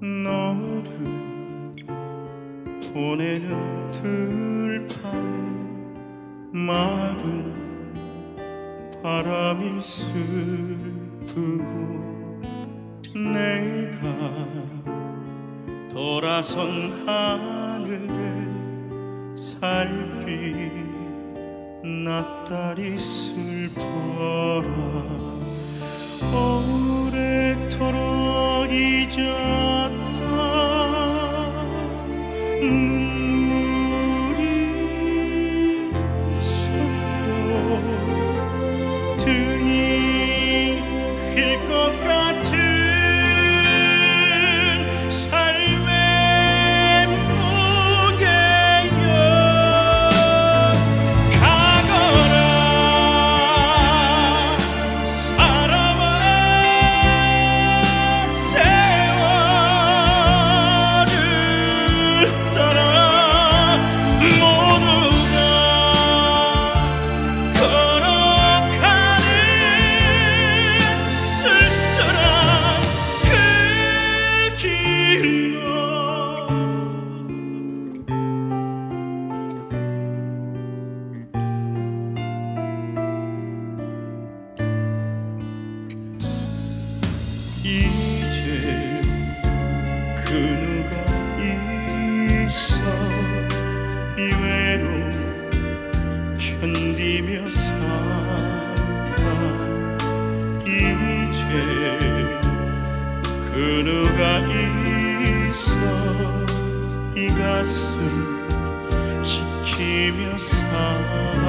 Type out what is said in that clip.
너를 보내는 들판에 마른 바람이 슬프고 내가 돌아선 하늘에 살피 낯달이 슬퍼라. 오래도록 Mm. 누가 있어 이 가슴 지키며 살까